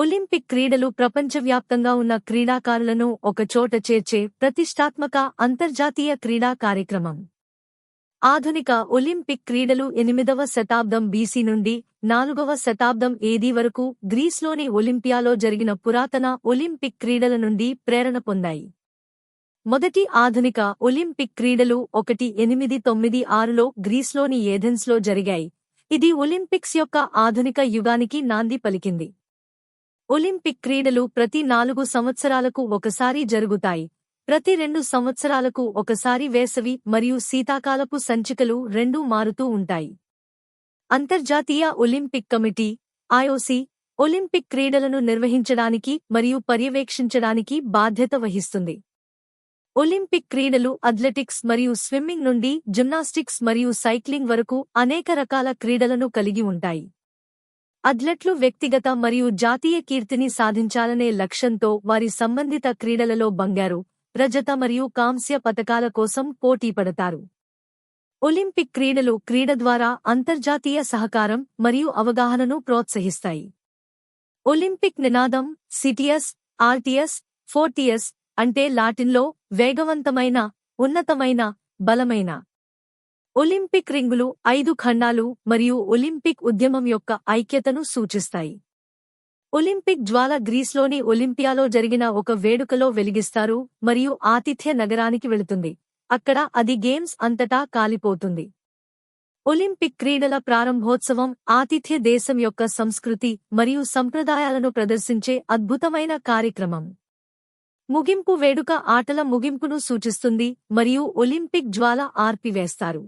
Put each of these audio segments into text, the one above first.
Olympic క్రీడలు ప్రపంచవ్యాప్తంగా ఉన్న క్రీడాకారులను ఒకచోట చేర్చే ప్రతిష్టాత్మక అంతర్జాతీయ క్రీడా కార్యక్రమం. ఆధునిక ఒలింపిక్ క్రీడలు ఎనిమిదవ శతాబ్దం బీసీ నుండి నాలుగవ శతాబ్దం ఏదీ వరకు గ్రీస్లోని ఒలింపియాలో జరిగిన పురాతన ఒలింపిక్ క్రీడల నుండి ప్రేరణ పొందాయి. మొదటి ఆధునిక ఒలింపిక్ క్రీడలు ఒకటి ఎనిమిది తొమ్మిది ఆరులో గ్రీస్లోని ఏథెన్స్లో జరిగాయి. ఇది ఒలింపిక్స్ యొక్క ఆధునిక యుగానికి నాంది పలికింది. ఒలింపిక్ క్రీడలు ప్రతి నాలుగు సంవత్సరాలకు ఒకసారి జరుగుతాయి. ప్రతి రెండు సంవత్సరాలకు ఒకసారి వేసవి మరియు శీతాకాలపు సంచికలు రెండూ మారుతూ ఉంటాయి. అంతర్జాతీయ ఒలింపిక్ కమిటీ ఐఓసి ఒలింపిక్ క్రీడలను నిర్వహించడానికి మరియు పర్యవేక్షించడానికి బాధ్యత వహిస్తుంది. ఒలింపిక్ క్రీడలు అథ్లెటిక్స్ మరియు స్విమ్మింగ్ నుండి జిమ్నాస్టిక్స్ మరియు సైక్లింగ్ వరకు అనేక రకాల క్రీడలను కలిగి ఉంటాయి. అథ్లెట్లు వ్యక్తిగత మరియు జాతీయ కీర్తిని సాధించాలనే లక్ష్యంతో వారి సంబంధిత క్రీడలలో బంగారు రజత మరియు కాంస్య పతకాల కోసం పోటీపడతారు ఒలింపిక్ క్రీడలు క్రీడ ద్వారా అంతర్జాతీయ సహకారం మరియు అవగాహనను ప్రోత్సహిస్తాయి. ఒలింపిక్ నినాదం సిటియస్ ఆర్టియస్ ఫోర్టియస్ అంటే లాటిన్లో వేగవంతమైన ఉన్నతమైన బలమైన ఒలింపిక్ రింగులు ఐదు ఖండాలు మరియు ఒలింపిక్ ఉద్యమం యొక్క ఐక్యతను సూచిస్తాయి. ఒలింపిక్ జ్వాల గ్రీస్లోని ఒలింపియాలో జరిగిన ఒక వేడుకలో వెలిగిస్తారు మరియు ఆతిథ్య నగరానికి వెళుతుంది. అక్కడ అది గేమ్స్ అంతటా కాలిపోతుంది. ఒలింపిక్ క్రీడల ప్రారంభోత్సవం ఆతిథ్య దేశం యొక్క సంస్కృతి మరియు సంప్రదాయాలను ప్రదర్శించే అద్భుతమైన కార్యక్రమం. ముగింపు వేడుక ఆటల ముగింపును సూచిస్తుంది మరియు ఒలింపిక్ జ్వాల ఆర్పివేస్తారు.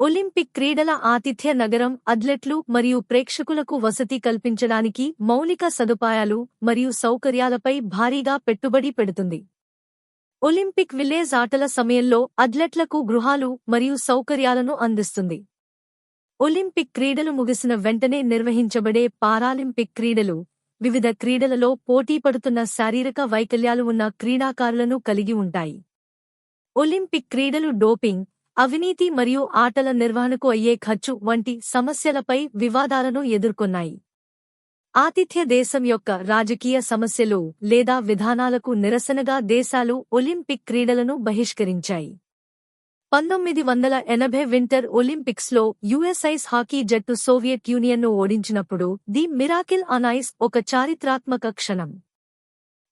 ఒలింపిక్ క్రీడల ఆతిథ్య నగరం అథ్లెట్లు మరియు ప్రేక్షకులకు వసతి కల్పించడానికి మౌలిక సదుపాయాలు మరియు సౌకర్యాలపై భారీగా పెట్టుబడి పెడుతుంది. ఒలింపిక్ విలేజ్ ఆటల సమయంలో అథ్లెట్లకు గృహాలు మరియు సౌకర్యాలను అందిస్తుంది. ఒలింపిక్ క్రీడలు ముగిసిన వెంటనే నిర్వహించబడే పారాలింపిక్ క్రీడలు వివిధ క్రీడలలో పోటీపడుతున్న శారీరక వైకల్యాలు ఉన్న క్రీడాకారులను కలిగి ఉంటాయి. ఒలింపిక్ క్రీడలు డోపింగ్ అవినీతి మరియు ఆటల నిర్వహణకు అయ్యే ఖర్చు వంటి సమస్యలపై వివాదాలను ఎదుర్కొన్నాయి. ఆతిథ్య దేశం యొక్క రాజకీయ సమస్యలు లేదా విధానాలకు నిరసనగా దేశాలు ఒలింపిక్ క్రీడలను బహిష్కరించాయి. పంతొమ్మిది వందల ఎనభై వింటర్ ఒలింపిక్స్లో యుఎస్ఐస్ హాకీ జట్టు సోవియట్ యూనియన్ను ఓడించినప్పుడు ది మిరాకిల్ ఆన్ ఐస్ ఒక చారిత్రాత్మక క్షణం.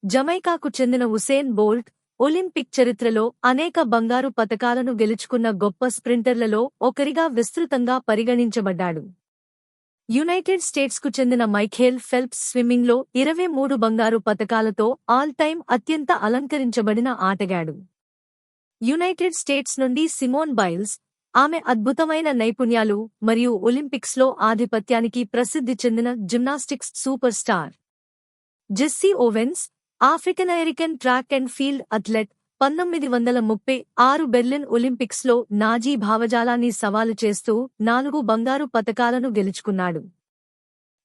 జమైకాకు చెందిన ఉసేన్ బోల్ట్ ఒలింపిక్ చరిత్రలో అనేక బంగారు పతకాలను గెలుచుకున్న గొప్ప స్ప్రింటర్లలో ఒకరిగా విస్తృతంగా పరిగణించబడ్డాడు. యునైటెడ్ స్టేట్స్కు చెందిన మైఖేల్ ఫెల్ప్స్ స్విమ్మింగ్లో ఇరవై మూడు బంగారు పతకాలతో ఆల్ టైమ్ అత్యంత అలంకరించబడిన ఆటగాడు. యునైటెడ్ స్టేట్స్ నుండి సిమోన్ బైల్స్ ఆమె అద్భుతమైన నైపుణ్యాలు మరియు ఒలింపిక్స్లో ఆధిపత్యానికి ప్రసిద్ధి చెందిన gymnastics super star. Jesse Owens African American track and field athlete పంతొమ్మిది వందల ముప్పై ఆరు బెర్లిన్ ఒలింపిక్స్లో నాజీ భావజాలాన్ని సవాలు చేస్తూ నాలుగు బంగారు పతకాలను గెలుచుకున్నాడు.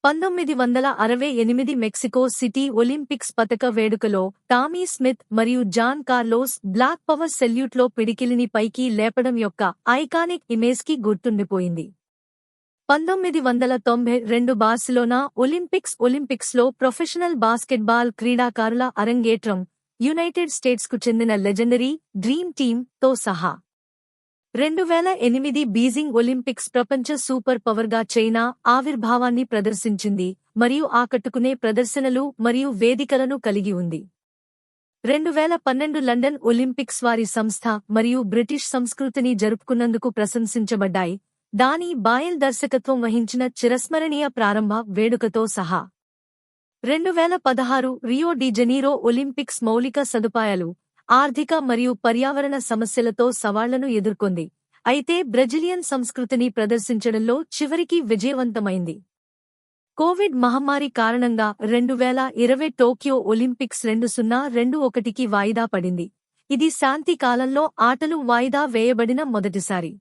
పంతొమ్మిది వందల అరవై ఎనిమిది మెక్సికో సిటీ ఒలింపిక్స్ పతక వేడుకలో టామీ స్మిత్ మరియు జాన్ కార్లోస్ బ్లాక్ పవర్ సెల్యూట్లో పిడికిలిని పైకి లేపడం యొక్క ఐకానిక్ ఇమేజ్కి గుర్తుండిపోయింది. పంతొమ్మిది వందల తొంభై రెండు బార్సిలోనా ఒలింపిక్స్ ఒలింపిక్స్లో ప్రొఫెషనల్ బాస్కెట్బాల్ క్రీడాకారుల అరంగేట్రం యునైటెడ్ స్టేట్స్కు చెందిన లెజెండరీ డ్రీమ్ టీమ్తో సహా. రెండు వేల ఎనిమిది బీజింగ్ ఒలింపిక్స్ ప్రపంచ సూపర్ పవర్గా చైనా ఆవిర్భావాన్ని ప్రదర్శించింది మరియు ఆకట్టుకునే ప్రదర్శనలు మరియు వేదికలను కలిగి ఉంది. రెండు వేల పన్నెండు లండన్ ఒలింపిక్స్ వారి సంస్థ మరియు బ్రిటిష్ సంస్కృతిని జరుపుకున్నందుకు ప్రశంసించబడ్డాయి. దాని బాయల్ దర్శకత్వం వహించిన చిరస్మరణీయ ప్రారంభ వేడుకతో సహా. రెండు వేల పదహారు రియో డి జనీరో ఒలింపిక్స్ మౌలిక సదుపాయాలు ఆర్థిక మరియు పర్యావరణ సమస్యలతో సవాళ్ళను ఎదుర్కొంది. అయితే బ్రెజిలియన్ సంస్కృతిని ప్రదర్శించడంలో చివరికి విజయవంతమైంది. కోవిడ్ మహమ్మారి కారణంగా రెండు వేల ఇరవై టోక్యో ఒలింపిక్స్ రెండు సున్నా రెండు ఒకటికి వాయిదా పడింది. ఇది శాంతి కాలంలో ఆటలు వాయిదా వేయబడిన మొదటిసారి.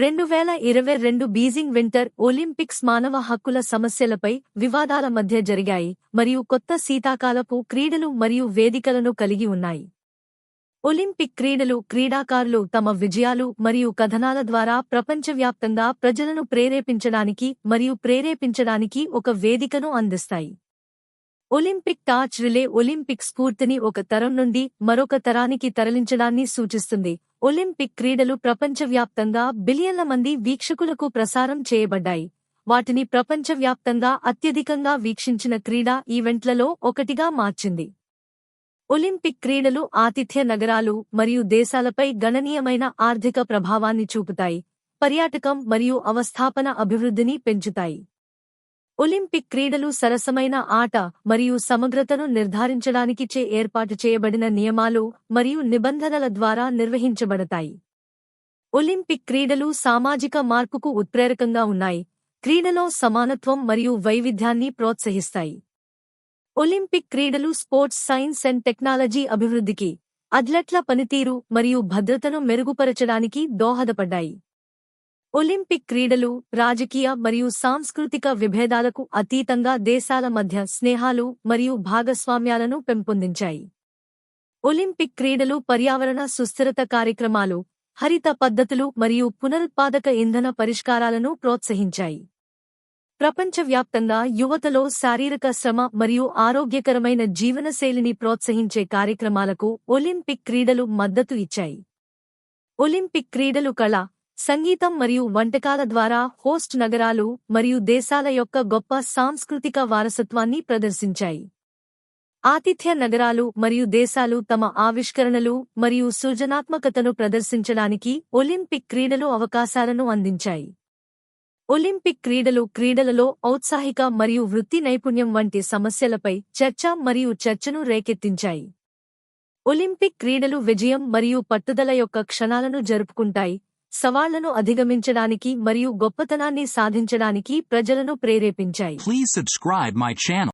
రెండు వేల ఇరవై రెండు బీజింగ్ వింటర్ ఒలింపిక్స్ మానవ హక్కుల సమస్యలపై వివాదాల మధ్య జరిగాయి మరియు కొత్త శీతాకాలపు క్రీడలు మరియు వేదికలను కలిగి ఉన్నాయి. ఒలింపిక్ క్రీడలు క్రీడాకారులు తమ విజయాలు మరియు కథనాల ద్వారా ప్రపంచవ్యాప్తంగా ప్రజలను ప్రేరేపించడానికి మరియు ప్రేరేపించడానికి ఒక వేదికను అందిస్తాయి. ఒలింపిక్ టార్చ్ రిలే ఒలింపిక్ స్ఫూర్తిని ఒక తరం నుండి మరొక తరానికి తరలించడాన్ని సూచిస్తుంది. ఒలింపిక్ క్రీడలు ప్రపంచవ్యాప్తంగా బిలియన్ల మంది వీక్షకులకు ప్రసారం చేయబడ్డాయి. వాటిని ప్రపంచవ్యాప్తంగా అత్యధికంగా వీక్షించిన క్రీడా ఈవెంట్లలో ఒకటిగా మార్చింది. ఒలింపిక్ క్రీడలు ఆతిథ్య నగరాలు మరియు దేశాలపై గణనీయమైన ఆర్థిక ప్రభావాన్ని చూపుతాయి. పర్యాటకం మరియు అవస్థాపన అభివృద్ధిని పెంచుతాయి. ఒలింపిక్ క్రీడలు సరసమైన ఆట మరియు సమగ్రతను నిర్ధారించడానికి చే ఏర్పాటు చేయబడిన నియమాలు మరియు నిబంధనల ద్వారా నిర్వహించబడతాయి. ఒలింపిక్ క్రీడలు సామాజిక మార్పుకు ఉత్ప్రేరకంగా ఉన్నాయి. క్రీడలో సమానత్వం మరియు వైవిధ్యాన్ని ప్రోత్సహిస్తాయి. ఒలింపిక్ క్రీడలు స్పోర్ట్స్ సైన్స్ అండ్ టెక్నాలజీ అభివృద్ధికి అథ్లెట్ల పనితీరు మరియు భద్రతను మెరుగుపరచడానికి దోహదపడ్డాయి. ఒలింపిక్ క్రీడలు రాజకీయ మరియు సాంస్కృతిక విభేదాలకు అతీతంగా దేశాల మధ్య స్నేహాలు మరియు భాగస్వామ్యాలను పెంపొందించాయి. ఒలింపిక్ క్రీడలు పర్యావరణ సుస్థిరత కార్యక్రమాలు హరిత పద్ధతులు మరియు పునరుత్పాదక ఇంధన పరిష్కారాలను ప్రోత్సహించాయి. ప్రపంచవ్యాప్తంగా యువతలో శారీరక శ్రమ మరియు ఆరోగ్యకరమైన జీవనశైలిని ప్రోత్సహించే కార్యక్రమాలకు ఒలింపిక్ క్రీడలు మద్దతు ఇచ్చాయి. ఒలింపిక్ క్రీడలు కళ సంగీతం మరియు వంటకాల ద్వారా హోస్ట్ నగరాలు మరియు దేశాల యొక్క గొప్ప సాంస్కృతిక వారసత్వాన్ని ప్రదర్శించాయి. ఆతిథ్య నగరాలు మరియు దేశాలు తమ ఆవిష్కరణలు మరియు సృజనాత్మకతను ప్రదర్శించడానికి ఒలింపిక్ క్రీడలు అవకాశాలను అందించాయి. ఒలింపిక్ క్రీడలు క్రీడలలో ఔత్సాహిక మరియు వృత్తి నైపుణ్యం వంటి సమస్యలపై చర్చ మరియు చర్చను రేకెత్తించాయి. ఒలింపిక్ క్రీడలు విజయం మరియు పట్టుదల యొక్క క్షణాలను జరుపుకుంటాయి. సవాళ్ళను అధిగమించడానికి మరియు గొప్పతనాన్ని సాధించడానికి ప్రజలను ప్రేరేపించాయి.